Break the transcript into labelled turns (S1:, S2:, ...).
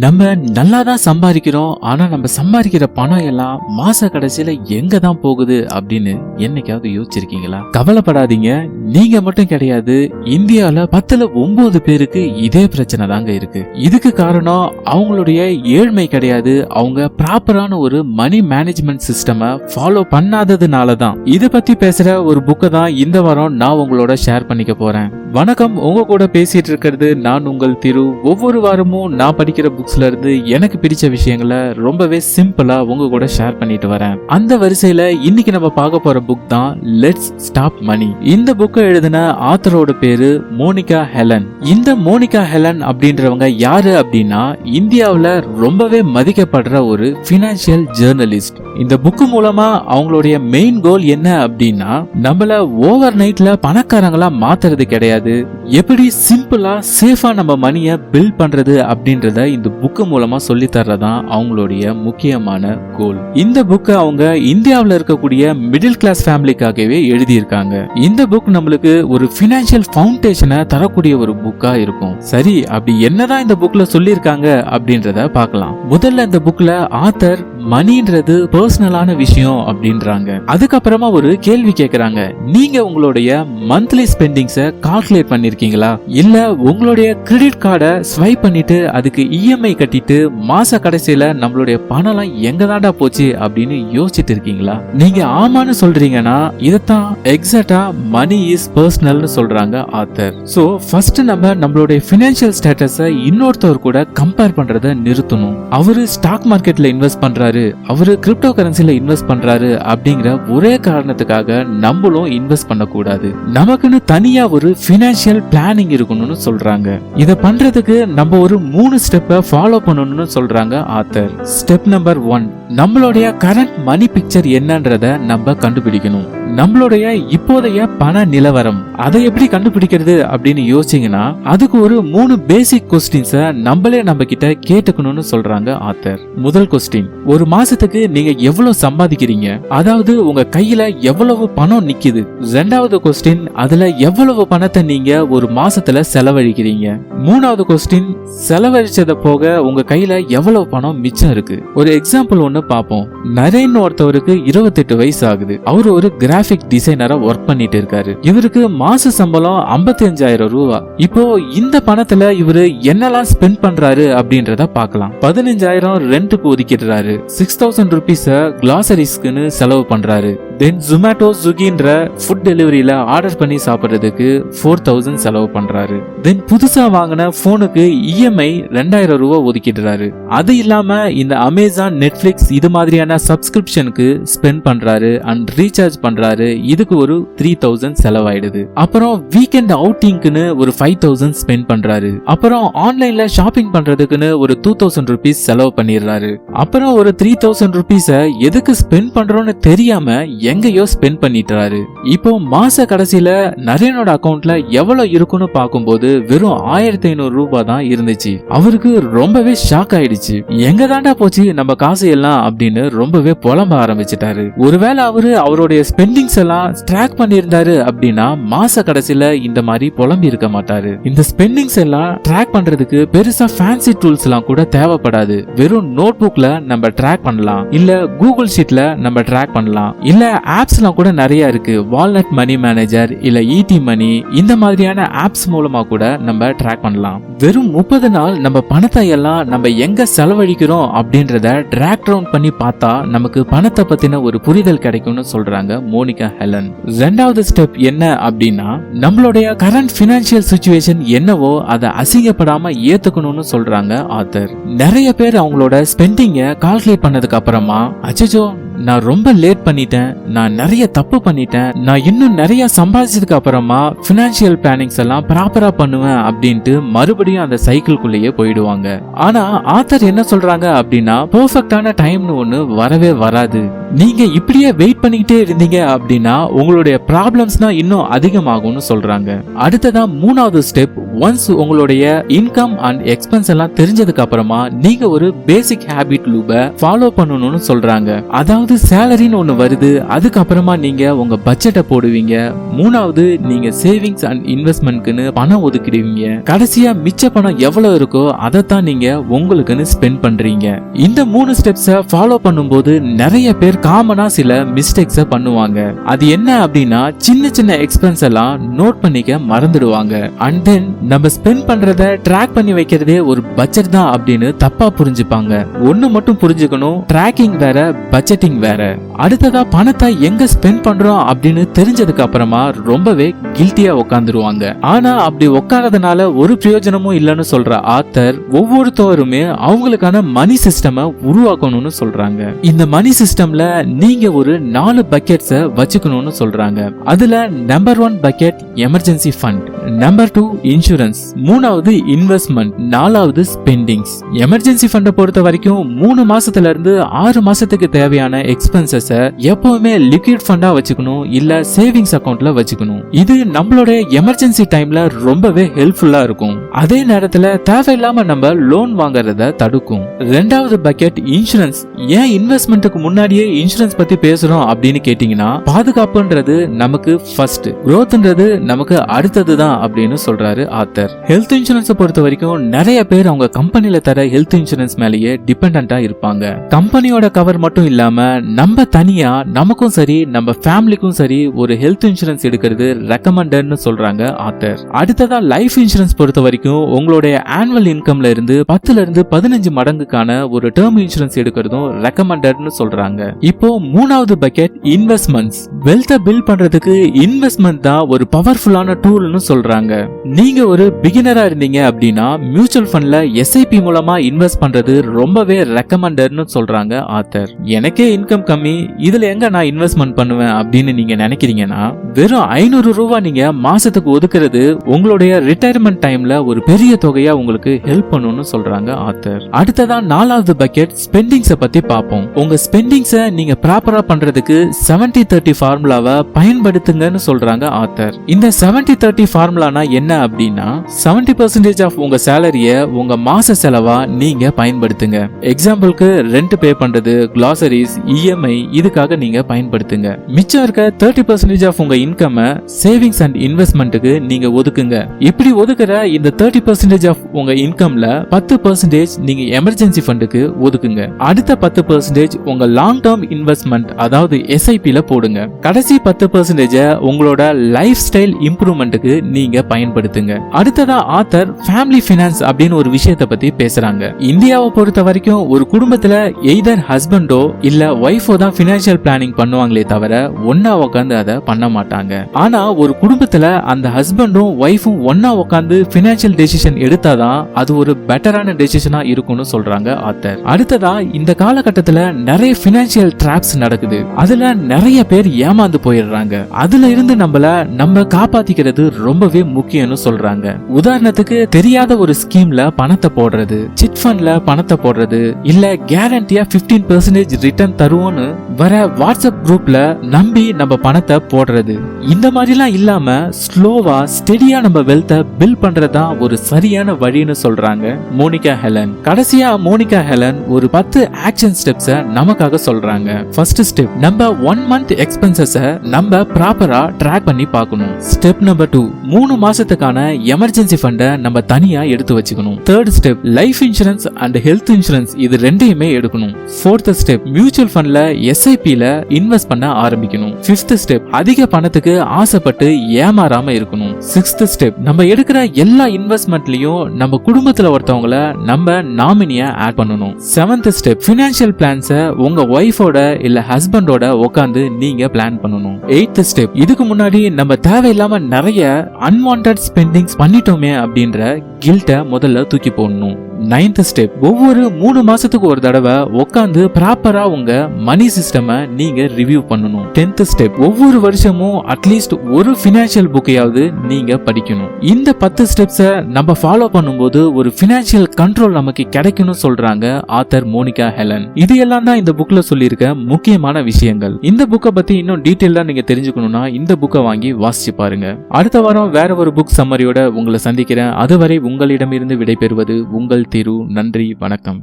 S1: நம்ம நல்லா தான் சம்பாதிக்கிறோம் ஆனா நம்ம சம்பாதிக்கிற பணம் எல்லாம் மாச கடைசியில் எங்க தான் போகுது அப்படின்னு என்னைக்காவது யோசிச்சிருக்கீங்களா? கவலைப்படாதீங்க. நீங்க மட்டும் கிடையாது இந்தியாவில் பத்துல ஒன்பது பேருக்கு இதே பிரச்சனை தாங்க இருக்கு. இதுக்கு காரணம் அவங்களுடைய ஏழ்மை கிடையாது. அவங்க ப்ராப்பரான ஒரு மணி மேனேஜ்மெண்ட் சிஸ்டமை ஃபாலோ பண்ணாததுனால தான் இதை பத்தி பேசுற ஒரு புக்கை தான் இந்த வாரம் நான் உங்களோட ஷேர் பண்ணிக்க போறேன். வணக்கம் உங்க கூட பேசிட்டு இருக்கிறது நான் உங்கள் திரு. ஒவ்வொரு வாரமும் நான் படிக்கிற புக்ஸ்ல இருந்து எனக்கு பிடிச்ச விஷயங்களை ரொம்பவே சிம்பிளா உங்க கூட ஷேர் பண்ணிட்டு வரேன். அந்த வரிசையில இன்னைக்கு நம்ம பார்க்க போற புக் தான் லெட்ஸ் ஸ்டாப் மணி இந்த புக்கை எழுதின ஆத்தரோட பேரு மோனிகா ஹெலன். இந்த மோனிகா ஹெலன் அப்படின்றவங்க யாரு அப்படின்னா இந்தியாவில் ரொம்பவே மதிக்கப்படுற ஒரு பினான்சியல் ஜேர்னலிஸ்ட் இந்த புக்கு மூலமா அவங்களுடைய மெயின் கோல் என்ன அப்படின்னா நம்மள ஓவர் நைட்ல பணக்காரங்களா மாத்துறது கிடையாது. எப்படி சிம்பிளா சேஃபா நம்ம மணியை பில் பண்றது அப்படின்றத இந்த புக்கு மூலமா சொல்லி தர்றதான் அவங்களுடைய முக்கியமான கோல் இந்த புக்கை அவங்க இந்தியாவில் இருக்கக்கூடிய மிடில் கிளாஸ் ஃபேமிலிக்காகவே எழுதியிருக்காங்க. இந்த புக் நம்மளுக்கு ஒரு பினான்சியல் ஃபவுண்டேஷனை தரக்கூடிய ஒரு புக்கா இருக்கும். சரி அப்படி என்னதான் இந்த புக்ல சொல்லியிருக்காங்க அப்படின்றத பார்க்கலாம். முதல்ல இந்த புக்ல ஆத்தர் மணின்றது பர்சனலான விஷயம் அப்படின்றாங்க. அதுக்கப்புறமா ஒரு கேள்வி கேக்குறாங்க. நீங்க உங்களுடைய மந்த்லி ஸ்பெண்டிங்ஸ கால்குலேட் பண்ணிருக்கீங்களா? இல்ல உங்களுடைய கிரெடிட் கார்டை ஸ்வைப் பண்ணிட்டு அதுக்கு இஎம்ஐ கட்டிட்டு மாச கடைசியில நம்மளுடைய பணம்லாம் எங்க தாண்டா போச்சு அப்படின்னு யோசிச்சுட்டு இருக்கீங்களா? நீங்க ஆமான்னு சொல்றீங்கன்னா இதைத்தான் எக்ஸாக்டா மணி இஸ் பர்சனல்னு சொல்றாங்க ஆத்தர் சோ ஃபர்ஸ்ட் நம்ம நம்மளுடைய பினான்சியல் ஸ்டேட்டஸை இன்னொருத்தவர் கூட கம்பேர் பண்றதை நிறுத்தணும். அவரு ஸ்டாக் மார்க்கெட்ல இன்வெஸ்ட் பண்றாரு. அவரு கிரிப்டோ கரன்சில இன்வெஸ்ட் பண்றாரு அப்படிங்கிற ஒரே காரணத்துக்காக நம்மளும் இன்வெஸ்ட் பண்ணக்கூடாது. நமக்குன்னு தனியா ஒரு பினான்சியல் பிளானிங் இருக்கணும்னு சொல்றாங்க. இதை பண்றதுக்கு நம்ம ஒரு மூணு ஸ்டெப்பை ஃபாலோ பண்ணணும்னு சொல்றாங்க ஆத்தர் ஸ்டெப் நம்பர் ஒன் நம்மளுடைய கரண்ட் மணி பிக்சர் என்னன்றத நம்ம கண்டுபிடிக்கணும். நம்மளுடைய இப்போதைய பண நிலவரம். அதை எப்படி கண்டுபிடிக்கிறது அப்படின்னு யோசிச்சீங்கன்னா அதுக்கு ஒரு மூணு பேசிக் கொஸ்டின்ஸ நம்மளே நம்ம கிட்ட கேட்டுக்கணும்னு சொல்றாங்க ஆத்தர் முதல் கொஸ்டின் ஒரு மாசத்துக்கு நீங்க எவ்வளவு சம்பாதிக்கிறீங்க? அதாவது உங்க கையில எவ்வளவு பணம் நிக்குது? ரெண்டாவது கொஸ்டின் அதுல எவ்வளவு பணத்தை நீங்க ஒரு மாசத்துல செலவழிக்கிறீங்க? மூணாவது கொஸ்டின் செலவழிச்சத போக உங்க கையில எவ்வளவு பணம் மிச்சம் இருக்கு? ஒரு எக்ஸாம்பிள் ஒன்னு பார்ப்போம். நரேன் ஒருத்தவருக்கு இருபத்தெட்டு வயசு ஆகுது. அவர் ஒரு கிராஃபிக் டிசைனரா ஒர்க் பண்ணிட்டு இருக்காரு. இவருக்கு மாச சம்பளம் 55000 ரூபா. இப்போ இந்த பணத்துல இவரு என்னெல்லாம் ஸ்பெண்ட் பண்றாரு அப்படின்றத பார்க்கலாம். பதினஞ்சாயிரம் ரெண்ட்டுக்கு ஒதுக்கிடுறாரு. சிக்ஸ் தௌசண்ட் ருபீஸ கிளாசரிஸ்க்குன்னு செலவு பண்றாரு. தென் ஜொமேட்டோ ஸ்விக்கின்ற ஃபுட் டெலிவரியில ஆர்டர் பண்ணி சாப்பிட்றதுக்கு ஃபோர் தௌசண்ட் செலவு பண்றாரு. தென் புதுசா வாங்கின போனுக்கு இஎம்ஐ ரெண்டாயிரம் ரூபாய் ஒதுக்கிடுறாரு. அது இல்லாம இந்த அமேசான் நெட்ஃபிளிக்ஸ் இது மாதிரியான சப்ஸ்கிரிப்ஷனுக்கு ஸ்பெண்ட் பண்றாரு அண்ட் ரீசார்ஜ் பண்றாரு. இதுக்கு ஒரு த்ரீ தௌசண்ட் செலவாயிடுது. அப்புறம் வீக்கெண்ட் அவுட்டிங்க்குன்னு ஒரு ஃபைவ் தௌசண்ட் ஸ்பெண்ட் பண்றாரு. அப்புறம் ஆன்லைன்ல ஷாப்பிங் பண்றதுக்குன்னு ஒரு டூ தௌசண்ட் ருபீஸ் செலவு பண்ணிடுறாரு. அப்புறம் ஒரு த்ரீ தௌசண்ட் ருபீஸ எதுக்கு ஸ்பெண்ட் பண்றோம்னு தெரியாம எங்கேயோ ஸ்பெண்ட் பண்ணிட்டுறாரு இப்போ மாச கடைசியில நரேனோட அக்கௌண்ட்ல எவ்வளவு இருக்குன்னு பார்க்கும்போது வெறும் ஆயிரத்தி ஐநூறு ரூபாய் தான் இருந்துச்சு. அவருக்கு ரொம்பவே ஷாக் ஆயிடுச்சு. எங்க தாண்டா போச்சு நம்ம காசு எல்லாம் அப்படின்னு ரொம்பவே புலம்ப ஆரம்பிச்சிட்டாரு. ஒருவேளை அவரு அவருடைய ஸ்பெண்டிங்ஸ் எல்லாம் ட்ராக் பண்ணியிருந்தாரு அப்படின்னா மாச கடைசியில இந்த மாதிரி புலம்பி இருக்க மாட்டாரு. இந்த ஸ்பெண்டிங்ஸ் எல்லாம் ட்ராக் பண்றதுக்கு பெருசா ஃபேன்சி டூல்ஸ் எல்லாம் கூட தேவைப்படாது. வெறும் நோட் புக்ல நம்ம ட்ராக் பண்ணலாம். இல்ல கூகுள் ஷீட்ல நம்ம ட்ராக் பண்ணலாம். இல்ல ஆப்ஸ்லாம் கூட நிறையா இருக்குது வால்நட் மணி மேனேஜர் இல்லை இடி மணி இந்த மாதிரியான ஆப்ஸ் மூலமாக கூட நம்ம ட்ராக் பண்ணலாம். வெறும் முப்பது நாள் நம்ம பணத்தை எல்லாம் நம்ம எங்கே செலவழிக்கிறோம் அப்படின்றத ட்ராக் டவுன் பண்ணி பார்த்தா நமக்கு பணத்தை பற்றின ஒரு புரிதல் கிடைக்கும்னு சொல்கிறாங்க மோனிகா ஹெலன். ரெண்டாவது ஸ்டெப் என்ன அப்படின்னா நம்மளுடைய கரண்ட் ஃபினான்ஷியல் சுச்சுவேஷன் என்னவோ அதை அசிங்கப்படாமல் ஏற்றுக்கணும்னு சொல்கிறாங்க ஆத்தர் நிறைய பேர் அவங்களோட ஸ்பெண்டிங்கை கால்குலேட் பண்ணதுக்கு அப்புறமா அச்சோ நான் ரொம்ப லேட் பண்ணிட்டேன். நான் நிறைய தப்பு பண்ணிட்டேன். நான் இன்னும் நிறைய சம்பாதிச்சதுக்கு அப்புறமா பினான்சியல் பிளானிங்ஸ் எல்லாம் ப்ராப்பரா பண்ணுவேன் அப்படின்ட்டு மறுபடியும் அந்த சைக்கிள்குள்ளேயே போயிடுவாங்க. ஆனா ஆத்தர் என்ன சொல்றாங்க அப்படின்னா பர்ஃபெக்டான டைம்னு ஒண்ணு வரவே வராது. நீங்க இப்படியே வெயிட் பண்ணிக்கிட்டே இருந்தீங்க அப்படின்னா உங்களுடைய ப்ராப்ளம்ஸ்னா இன்னும் அதிகமாகும்னு சொல்றாங்க. அடுத்ததா மூணாவது ஸ்டெப் ஒன்ஸ் உங்களுடைய இன்கம் அண்ட் எக்ஸ்பென்ஸ் எல்லாம் தெரிஞ்சதுக்கு அப்புறமா நீங்க ஒரு பேசிக் ஹேபிட் லூப ஃபாலோ பண்ணணும்னு சொல்றாங்க. அதாவது ரெண்டாவது சேலரின்னு ஒன்று வருது. அதுக்கப்புறமா நீங்க உங்க பட்ஜெட்டை போடுவீங்க. மூணாவது நீங்க சேவிங்ஸ் அண்ட் இன்வெஸ்ட்மெண்ட்க்குன்னு பணம் ஒதுக்கிடுவீங்க. கடைசியா மிச்ச பணம் எவ்வளவு இருக்கோ அதைத்தான் நீங்க உங்களுக்குன்னு ஸ்பெண்ட் பண்றீங்க. இந்த மூணு ஸ்டெப்ஸ ஃபாலோ பண்ணும்போது நிறைய பேர் காமனா சில மிஸ்டேக்ஸ பண்ணுவாங்க. அது என்ன அப்படின்னா சின்ன சின்ன எக்ஸ்பென்ஸ் எல்லாம் நோட் பண்ணிக்க மறந்துடுவாங்க. அண்ட் தென் நம்ம ஸ்பெண்ட் பண்ணுறத ட்ராக் பண்ணி வைக்கிறதே ஒரு பட்ஜெட் தான் அப்படின்னு தப்பா புரிஞ்சுப்பாங்க. ஒண்ணு மட்டும் புரிஞ்சுக்கணும் ட்ராக்கிங் வேற பட்ஜெட்டிங் வேற. அடுத்ததா பணத்தை எங்க ஸ்பெண்ட் பண்றோம் அப்படின்னு தெரிஞ்சதுக்கு அப்புறமா ரொம்பவே கில்ட்டியா உட்காந்துருவாங்க ஆனா அப்படி உட்காரதுனால ஒரு பிரயோஜனமும் இல்லைன்னு சொல்ற ஆத்தர் ஒவ்வொருத்தவருமே அவங்களுக்கான மணி சிஸ்டம உருவாக்கணும்னு சொல்றாங்க. இந்த மணி சிஸ்டம்ல நீங்க ஒரு நாலு பக்கெட்ஸ வச்சுக்கணும்னு சொல்றாங்க. அதுல number one bucket emergency fund number two insurance மூணாவது இன்வெஸ்ட்மெண்ட் நாலாவது ஸ்பெண்டிங்ஸ் எமர்ஜென்சி ஃபண்டை பொறுத்த வரைக்கும் மூணு மாசத்துல இருந்து ஆறு மாசத்துக்கு தேவையான எக்ஸ்பென்சஸை எப்பவுமே லிக்விட் ஃபண்டா வச்சுக்கணும் இல்ல சேவிங்ஸ் அக்கௌண்ட்ல வச்சுக்கணும். இது நம்மளுடைய எமர்ஜென்சி டைம்ல ரொம்பவே ஹெல்ப்ஃபுல்லா இருக்கும். அதே நேரத்துல தேவையில்லாம நம்ம லோன் வாங்குறத தடுக்கும். ரெண்டாவது பக்கெட் இன்சூரன்ஸ் ஏன் இன்வெஸ்ட்மெண்ட்டுக்கு முன்னாடியே இன்சூரன்ஸ் பத்தி பேசுறோம் அப்படின்னு கேட்டீங்கன்னா பாதுகாப்புன்றது நமக்கு ஃபர்ஸ்ட் growthன்றது நமக்கு அடுத்தது தான் அப்படின்னு சொல்றாரு ஆத்தர் ஹெல்த் இன்சூரன்ஸை பொறுத்த வரைக்கும் நிறைய பேர் அவங்க கம்பெனியில தர ஹெல்த் இன்சூரன்ஸ் மேலேயே டிபெண்டா இருப்பாங்க. கம்பெனியோட கவர் மட்டும் இல்லாம நம்ம தனியா நமக்கும் சரி நம்ம ஃபேமிலிக்கும் சரி ஒரு ஹெல்த் இன்சூரன்ஸ் எடுக்கிறது ரெக்கமெண்டட்னு சொல்றாங்க ஆத்தர் அடுத்ததா லைஃப் இன்சூரன்ஸ் பொறுத்த வரைக்கும் உங்களுடைய ஆனுவல் இன்கம்ல இருந்து பத்துல இருந்து பதினஞ்சு மடங்குக்கான ஒரு டேர்ம் இன்சூரன்ஸ் எடுக்கிறதும் ரெக்கமெண்டட்னு சொல்றாங்க. இப்போ மூணாவது பக்கெட் இன்வெஸ்ட்மெண்ட்ஸ் வெல்த்தை பில்ட் பண்றதுக்கு இன்வெஸ்ட்மெண்ட் தான் ஒரு பவர்ஃபுல்லான டூல்னு சொல்றாங்க. நீங்க ஒரு பிகினரா இருந்தீங்க அப்படின்னா மியூச்சுவல் ஃபண்ட்ல எஸ்ஐபி மூலமா இன்வெஸ்ட் பண்றது ரொம்பவே ரெக்கமெண்டட்னு சொல்றாங்க ஆத்தர் எனக்கே இன்கம் கம்மி இதுல எங்க நான் இன்வெஸ்ட்மெண்ட் பண்ணுவேன் அப்படின்னு நீங்க நினைக்கிறீங்கன்னா வெறும் ஐநூறு ரூபா நீங்க மாசத்துக்கு ஒதுக்குறது உங்களுடைய ரிட்டையர்மெண்ட் டைம்ல ஒரு பெரிய தொகையா உங்களுக்கு ஹெல்ப் பண்ணும்னு சொல்றாங்க ஆத்தர் அடுத்ததா நாலாவது பக்கெட் ஸ்பெண்டிங்ஸ பத்தி பார்ப்போம். உங்க ஸ்பெண்டிங்ஸ நீங்க ப்ராப்பரா பண்றதுக்கு 70 தேர்ட்டி ஃபார்முலாவை பயன்படுத்துங்கன்னு சொல்றாங்க ஆத்தர் இந்த 70 தேர்ட்டி ஃபார்முலானா என்ன அப்படின்னா 70% பர்சன்டேஜ் ஆஃப் உங்க சேலரிய உங்க மாச செலவா நீங்க பயன்படுத்துங்க. எக்ஸாம்பிளுக்கு ரெண்ட் பே பண்றது கிளாசரிஸ் இஎம்ஐ இதுக்காக நீங்க பயன்படுத்துங்க. மிச்சம் இருக்க தேர்ட்டி பர்சன்டேஜ் ஆஃப் உங்க இன்கம் சேவிங்ஸ் அண்ட் இன்வெஸ்ட்மெண்ட்டுக்கு நீங்க ஒதுக்குங்க. இப்படி ஒதுக்குற இந்த தேர்ட்டி பர்சன்டேஜ் ஆஃப் உங்க இன்கம்ல பத்து பர்சன்டேஜ் நீங்க எமர்ஜென்சி ஃபண்டுக்கு ஒதுக்குங்க. அடுத்த பத்து பர்சன்டேஜ் உங்க லாங் டேர்ம் இன்வெஸ்ட்மெண்ட் அதாவது எஸ்ஐபில போடுங்க. கடைசி பத்து பர்சன்டேஜ உங்களோட லைஃப் ஸ்டைல் இம்ப்ரூவ்மெண்ட்டுக்கு நீங்க பயன்படுத்துங்க. அடுத்ததா ஆத்தர் ஃபேமிலி ஃபினான்ஸ் அப்படின்னு ஒரு விஷயத்தை பத்தி பேசுறாங்க. இந்தியாவை பொறுத்த வரைக்கும் ஒரு குடும்பத்துல எய்தர் ஹஸ்பண்டோ இல்ல ஒய்ஃபோ தான் ஃபினான்ஷியல் பிளானிங் பண்ணுவாங்களே தவிர ஒன்னா உட்காந்து அதை பண்ண மாட்டாங்க. ஆனா ஒரு குடும்பத்துல அந்த ஹஸ்பண்டும் ஒய்ஃபும் ஒன்னா உட்காந்து ஃபினான்ஷியல் டெசிஷன் எடுத்தாதான் அது ஒரு பெட்டரான டெசிஷனா இருக்கும்னு சொல்றாங்க ஆத்தர் அடுத்ததா இந்த காலகட்டத்துல நிறைய ஃபினான்ஷியல் ட்ராப்ஸ் நடக்குது. அதுல நிறைய பேர் ஏமாந்து போயிடுறாங்க. அதுல இருந்து நம்மள நம்ம காப்பாத்திக்கிறது ரொம்பவே முக்கியம்னு சொல்றாங்க. உதாரணத்துக்கு தெரியாத ஒரு ஸ்கீம்ல பணத்தை போடுறது சிட் ஃபண்ட்ல பணத்தை போடுறது இல்ல கேரண்டியா 15% பெர்சன்டேஜ் ரிட்டர்ன் தருவோம்னு வர வாட்ஸ்அப் குரூப்ல நம்பி நம்ம பணத்தை போடுறது. இந்த மாதிரிலாம் இல்லாம ஸ்லோவா ஸ்டெடியா நம்ம வெல்த்தை பில் பண்றதா ஒரு சரியான வழின்னு சொல்றாங்க மோனிகா ஹெலன். கடைசியா மோனிகா ஹெலன் ஒரு பத்து ஆக்ஷன் ஸ்டெப்ஸ நமக்காக சொல்றாங்க. ஃபர்ஸ்ட் ஸ்டெப் நம்ம ஒன் மந்த் எக்ஸ்பென்சஸ நம்ம ப்ராப்பரா ட்ராக் பண்ணி பார்க்கணும். ஸ்டெப் நம்பர் டூ மூணு மாசத்துக்கான எமர்ஜென்சி ஃபண்டை நம்ம தனியா எடுத்து வச்சுக்கணும். Third step life insurance and health insurance இது ரெண்டையுமே எடுக்கணும். ஃபோர்த் ஸ்டெப் மியூச்சுவல் ஃபண்ட் ஃபண்ட்ல எஸ்ஐபில இன்வெஸ்ட் பண்ண ஆரம்பிக்கணும். ஃபிஃப்த் ஸ்டெப் அதிக பணத்துக்கு ஆசைப்பட்டு ஏமாறாம இருக்கணும். சிக்ஸ்த் ஸ்டெப் நம்ம எடுக்கிற எல்லா இன்வெஸ்ட்மெண்ட்லயும் நம்ம குடும்பத்துல ஒருத்தவங்கள நம்ம நாமினியா ஆட் பண்ணணும். செவன்த் ஸ்டெப் ஃபினான்ஷியல் பிளான்ஸ உங்க ஒய்ஃபோட இல்ல ஹஸ்பண்டோட உட்காந்து நீங்க பிளான் பண்ணணும். எயித் ஸ்டெப் இதுக்கு முன்னாடி நம்ம தேவையில்லாம நிறைய அன்வான்ட் ஸ்பெண்டிங்ஸ் பண்ணிட்டோமே அப்படின்ற கில்ட்டை முதல்ல தூக்கி போடணும். நைன்த் ஸ்டெப் ஒவ்வொரு மூணு மாசத்துக்கு ஒரு தடவை உட்காந்து ப்ராப்பரா உங்க மணி சிஸ்டமை நீங்க ரிவ்யூ பண்ணணும். டென்த் ஸ்டெப் ஒவ்வொரு வருஷமும் அட்லீஸ்ட் ஒரு ஃபினான்ஷியல் புக்கையாவது நீங்க படிக்கணும். இந்த பத்து ஸ்டெப்ஸை நம்ம ஃபாலோ பண்ணும்போது ஒரு ஃபினான்ஷியல் கண்ட்ரோல் நமக்கு கிடைக்கும்னு சொல்றாங்க ஆத்தர் மோனிகா ஹெலன். இது எல்லாம் தான் இந்த புக்ல சொல்லியிருக்க முக்கியமான விஷயங்கள். இந்த புக்கை பத்தி இன்னும் டீட்டெயிலா நீங்க தெரிஞ்சுக்கணும்னா இந்த புக்கை வாங்கி வாசிச்சு பாருங்க. அடுத்த வாரம் வேற ஒரு புக் சம்மரியோட உங்களை சந்திக்கிறேன். அதுவரை உங்களிடமிருந்து விடைபெறுவது உங்கள் திரு நன்றி வணக்கம்